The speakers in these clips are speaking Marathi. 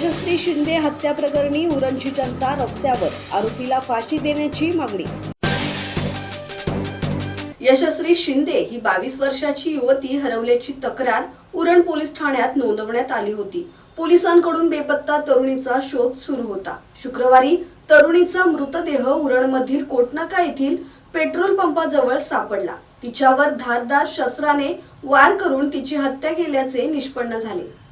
यशस्वी शिंदे हत्या प्रकरणी उरणची जनता रस्त्यावर. आरोपीला फाशी देण्याची मागणी. यशस्वी शिंदे ही बावीस वर्षाची युवती हरवल्याची तक्रार उरण पोलीस ठाण्यात नोंदवण्यात आली होती. पोलिसांकडून बेपत्ता तरुणीचा शोध सुरू होता. शुक्रवारी तरुणीचा मृतदेह उरणमधील कोटनाका येथील पेट्रोल पंपाजवळ सापडला. तिच्यावर धारदार शस्त्राने वार करून तिची हत्या केल्याचे निष्पन्न झाले.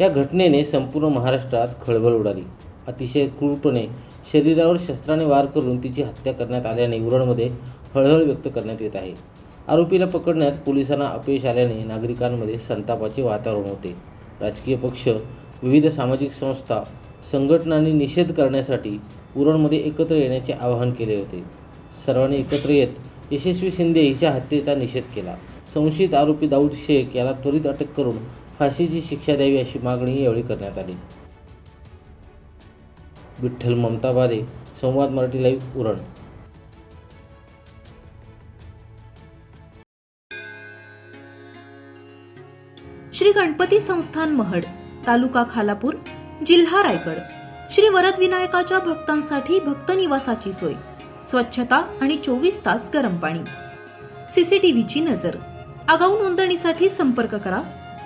या घटनेने संपूर्ण महाराष्ट्रात खळबळ उडाली. अतिशय क्रूरपणे शरीरावर शस्त्राने वार करून तिची हत्या करण्यात आल्याने उरणमध्ये हळहळ व्यक्त करण्यात येत आहे. आरोपीला पकडण्यात पोलिसांना अपयश आल्याने नागरिकांमध्ये संतापाचे वातावरण होते. राजकीय पक्ष विविध सामाजिक संस्था संघटनांनी निषेध करण्यासाठी उरणमध्ये एकत्र येण्याचे आवाहन केले होते. सर्वांनी एकत्र येत यशस्वी शिंदे हिच्या हत्येचा निषेध केला. संशयित आरोपी दाऊद शेख याला त्वरित अटक करून फाशीची शिक्षा द्यावी अशी मागणी यावेळी करण्यात आली. विठ्ठल ममता बादे संवाद मराठी लाईव्ह उरण. श्री गणपती संस्थान महड तालुका खालापूर जिल्हा रायगड. श्री वरद विनायकाच्या भक्तांसाठी भक्त निवासाची सोय स्वच्छता आणि चोवीस तास गरम पाणी. सीसीटीव्हीची नजर. आगाऊ नोंदणीसाठी संपर्क करा.